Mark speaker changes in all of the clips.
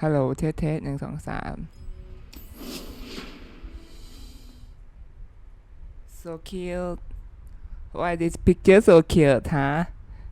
Speaker 1: ฮัลโหลเทสเทสหนึ่งสองสาม so cute why this picture so cute ฮะ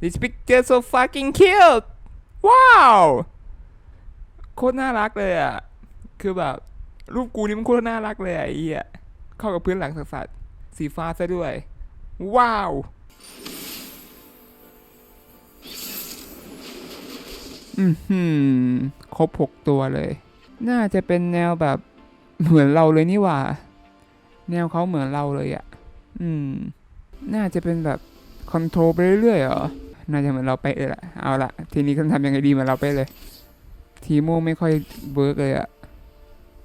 Speaker 1: this picture so fucking cute ว้าวโคตรน่ารักเลยอะ คือแบบ รูปกูนี่มันโคตรน่ารักเลยอะไอ้เหี้ยเข้ากับพื้นหลังสัสๆสีฟ้าซะด้วย ว้าว อือหือครบหกตัวเลย น่าจะเป็นแนวแบบเหมือนเราเลยนี่หว่า แนวเขาเหมือนเราเลยอะ่ะ อืม น่าจะเป็นแบบคอนโทรลไปเรื่อยๆเหรอ น่าจะเหมือนเราไปเลยละเอาละทีนี้ต้องทำยังไงดีเหมือนเราไปเลย ทีโมไม่ค่อยเวิร์กเลยอะ่ะ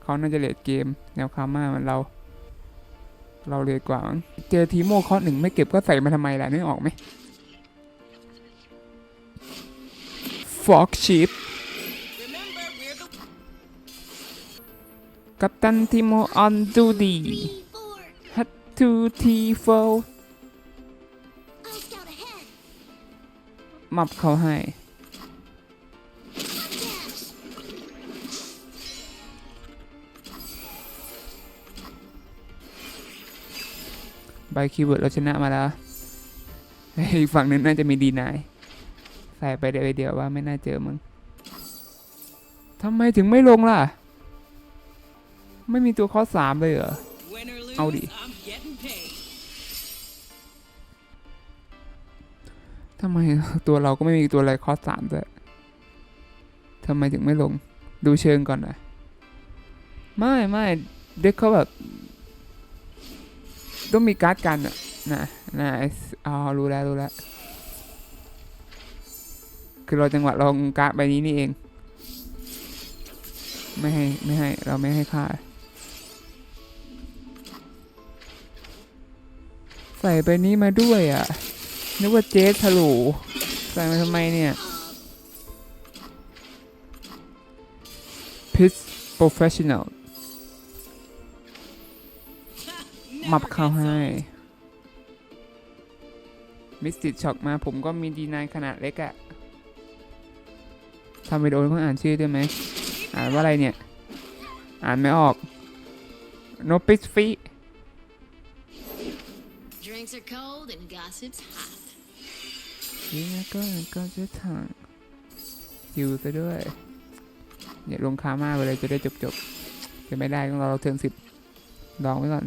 Speaker 1: เขาน่าจะเลดเกม แนวคาม่าเหมือนเรา เราเลยกว่ามั้งเจอทีโมข้อหนึ่งไม่เก็บก็ใส่มาทำไมล่ะนึกออกไหม ฟอกชิปกัปตันทีโมออนดูดีฮัตทูทีโฟมับเขาให้ ใบคีย์เวิร์ดเราชนะมาแล้วเฮ้ยอีกฝั่งนึงน่าจะมีดีนาย ใส่ไปเดียวเดียวว่าไม่น่าเจอมึงทำไมถึงไม่ลงล่ะ ไม่มีตัวข้อสามเลยเหรอ
Speaker 2: Win or lose,
Speaker 1: Audi.
Speaker 2: I'm getting paid.
Speaker 1: ทำไมตัวเราก็ไม่มีตัวอะไรข้อสามด้วยทำไมถึงไม่ลง ดูเชิงก่อนนะไม่ไม่เด็กเขาแบบ ต้องมีการ์ดกันอะนะนะอ๋อรู้แล้วรู้แล้ว คือเราจังหวะลองการ์ดใบนี้นี่เอง ไม่ให้ไม่ให้เราไม่ให้ค่า ใส่ใบนี้มาด้วยอะ นึกว่าเจสฮัลโหลใส่มาทำไมเนี่ยพิชโปรเฟชชั่น a ลมับเข้าให้มิสติดช็อกมาผมก็มีดีนายขนาดเล็กอะ ทำวิดีโอต้องอ่านชื่อด้วยไหมอ่านว่าอะไรเนี่ย อ่านไม่ออก no p i s f e
Speaker 3: Drinks are cold and gossip's hot.
Speaker 1: นี่นะก็ก็จะถังหิวซะด้วยอย่าลงคามาไปเลยจะได้จบจบๆจะไม่ได้ต้องรอเราเทิร์นสิบลองไว้ก่อน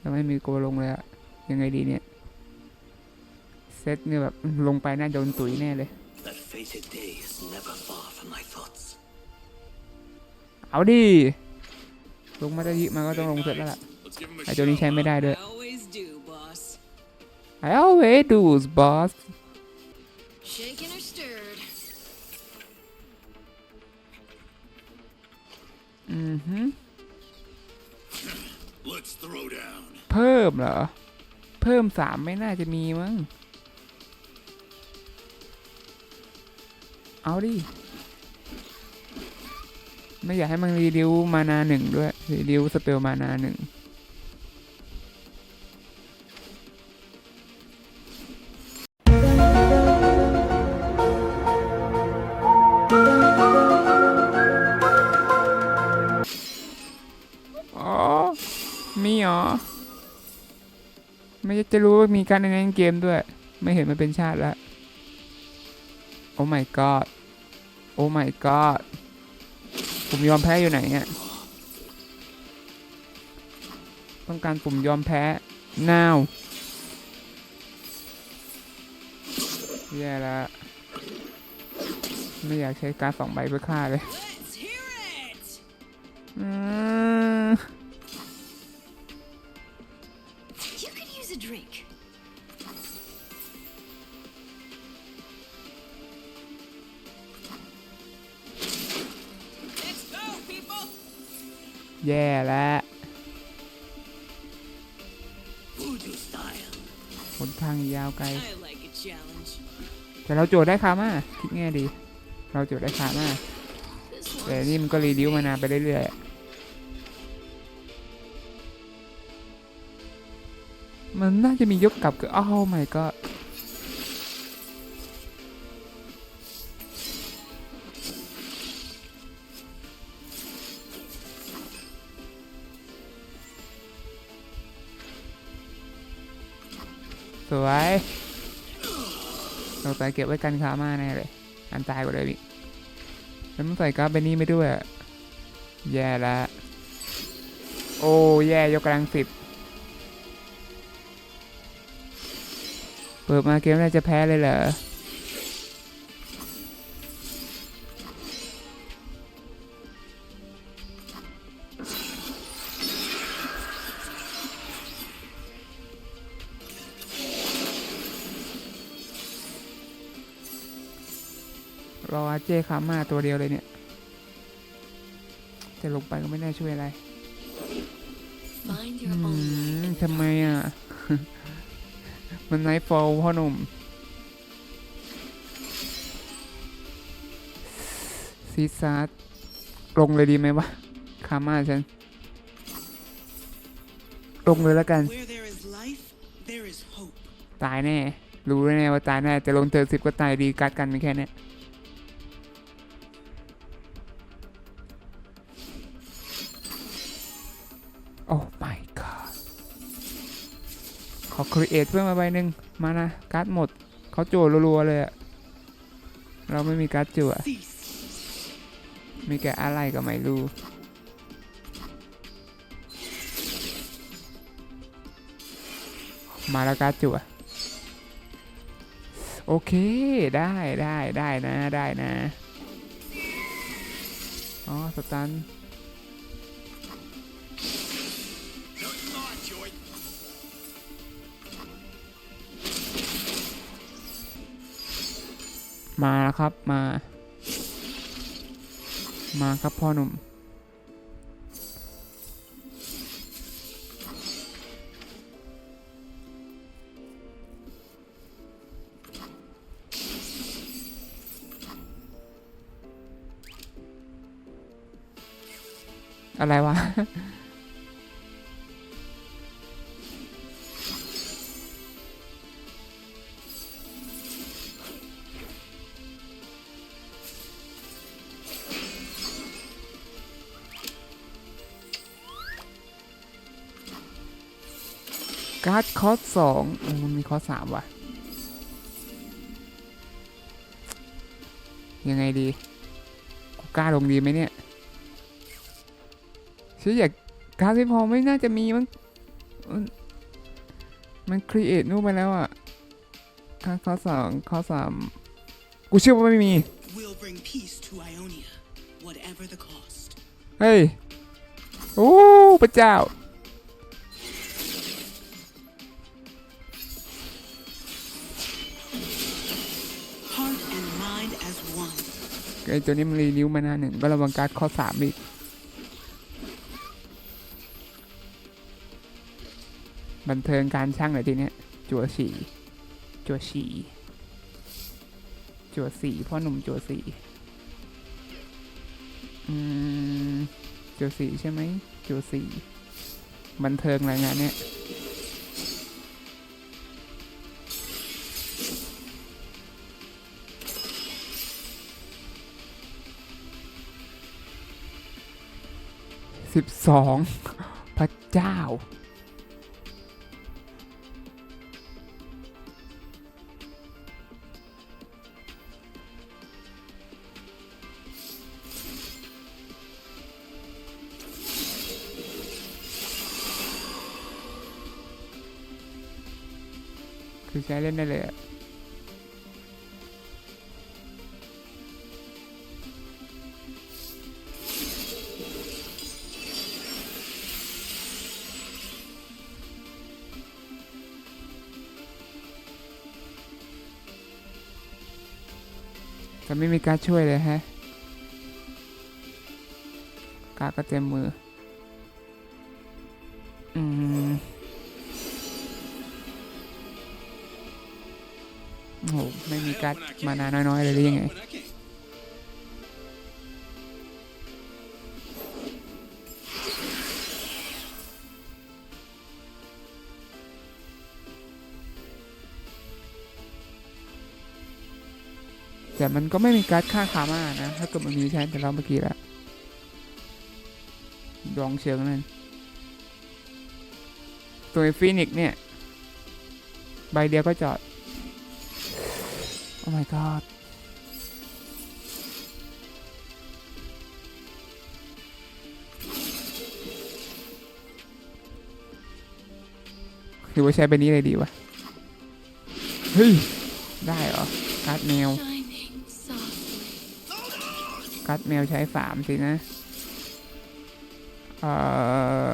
Speaker 1: จะไม่มีโกลงเลยอะยังไงดีเนี่ย เซตเนี่ยแบบลงไปน่าโดนตุ๋ยแน่เลย
Speaker 4: That fated day is never far from my thoughts.
Speaker 1: เอาดิลงมาได้ยิมาก็ต้องลงเสร็จแล้วล่ะไอตัวนี้ใช้ไม่ได้ด้วย
Speaker 2: I always do, boss.
Speaker 1: I always do boss
Speaker 3: Shaken or stirred.
Speaker 1: อือฮึ
Speaker 4: Let's throw down.
Speaker 1: เพิ่มเหรอ เพิ่มสามไม่น่าจะมีมั้ง เอาดิ ไม่อยากให้มันรีดิวมานาหนึ่งด้วย รีดิวสเปลมานาหนึ่งอ๋อมีหรอ ไม่จะรู้ว่ามีการในเกมด้วย ไม่เห็นมันเป็นชาติแล้ว โอ้ my god โอ้ my god ปุ่มยอมแพ้อยู่ไหนเนี่ยต้องการปุ่มยอมแพ้ now แย่แล้ว ไม่อยากใช้การสองใบเพื่อฆ่าเลย แย่แล้ว
Speaker 4: Voodoo style.
Speaker 1: หนทางยาวไกล
Speaker 2: I like a challenge.
Speaker 1: แต่เราโจทย์ได้คามาคิดง่ายดี เราโจทย์ได้คามา
Speaker 3: This
Speaker 1: แต่
Speaker 3: one's
Speaker 1: นี่มันก็รีดิวมานานไปเรื่อยๆอะมันน่าจะมียกกลับคืออ้าวไม่ก็ สวยเราใส่เก็บไว้กันคามาแน่เลย อันตายกว่าเลยอีกแล้วมันใส่การ์ดใบนี่ไม่ด้วยแย่ละโอ้แย่ยกกำลังสิบเปิดมาเกมแรกจะแพ้เลยเหรอ รออาเจคาม่าตัวเดียวเลยเนี่ยจะลงไปก็ไม่น่าช่วยอะไร
Speaker 3: Find
Speaker 1: อื
Speaker 3: your own
Speaker 1: ม
Speaker 3: light.
Speaker 1: ทำไมอะ มันไนท์ฟอลพ่อหนุ่ม ซีซาร์ลงเลยดีไหมวะ คาม่าฉัน ลงเลยแล้วกัน
Speaker 2: Where there is life, there is hope.
Speaker 1: ตายแน่ รู้แน่ว่าตายแน่ แต่ลงเจอสิบก็ตายดีกัดกันไม่แค่เนี้ ขอ create เพิ่มมาใบหนึ่งมานะการ์ดหมดเขาโจรัวๆเลยอะเราไม่มีการ์ดจั่วมีแค่อะไรก็ไม่รู้มาแล้วการ์ดจั่วโอเคได้ได้ได้นะได้นะอ๋อสตัน มาแล้วครับมา มาครับพ่อหนุ่ม อะไรวะ การ์ดคอร์สสองอืมมันมีคอร์สสามว่ะ ยังไงดีกูกล้าลงดีไหมเนี่ยฉันอยากการ์ดไม่พอไม่น่าจะมีมันมันมันครีเอทนู่นไปแล้วอะการ์ดคอร์สสองคอร์สสามกูเชื่อว่าไม่มี
Speaker 2: We'll bring peace to Ionia, whatever the cost.
Speaker 1: เฮ้ย โอ้ พระเจ้า ไอตัวนี้มันรีนิ้วมาหน้าหนึ่งก็ระวังการ์ดข้อสามอีกบันเทิงการช่างหน่อยทีเนี้ยจัวสี่จัวสี่จัวสี่พ่อหนุ่มจัวสี่อืมจัวสี่ใช่ไหมจัวสี่บันเทิงรายงานเนี้ย สิบสองพระเจ้า คือใช้เล่นได้เลยอะ จะไม่มีการช่วยเลยฮะการดก็เต็มมือ อืมโอ้โหไม่มีการมานานน้อยๆเลยหรือยังไง แต่มันก็ไม่มีการ์ดค่าคามานะ ถ้าเกิดมันมีใช้แต่เราเมื่อกี้แล้วดองเชิงนั่นตัวฟีนิกซ์เนี่ย ใบเดียวก็จอด โอ้ my god หรือว่าใช้ใบนี้เลยดีวะ เฮ้ย ได้เหรอการ์ดแมว การ์ดแมวใช้สามสินะ เอ่อ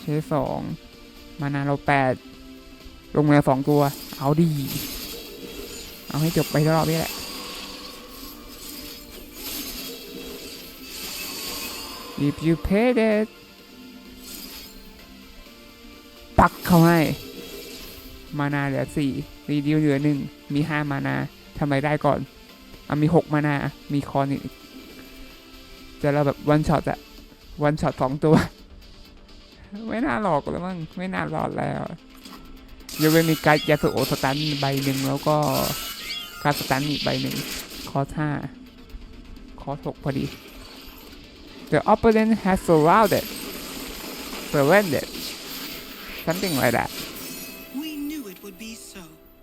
Speaker 1: ใช้สองมานาเราแปดลงแมวสองตัว เอาดี เอาให้จบไปรอบนี้แหละ if you paid it ปักเข้าให้ มานาเหลือสี่รีดิวเหลือหนึ่งมีห้ามานาทำไรได้ก่อน อะมีหกมานา มีคอนอีก จะเราแบบวันช็อตอะวันช็อตสองตัว ไม่น่าหลอกแล้วมั้งไม่น่ารอดแล้วยกเว้นมีการยาสุโอสตันใบหนึ่งแล้วก็การสตันอีกใบหนึ่งคอร์ห้าคอร์หกพอดี The opponent has surrounded prevented something like that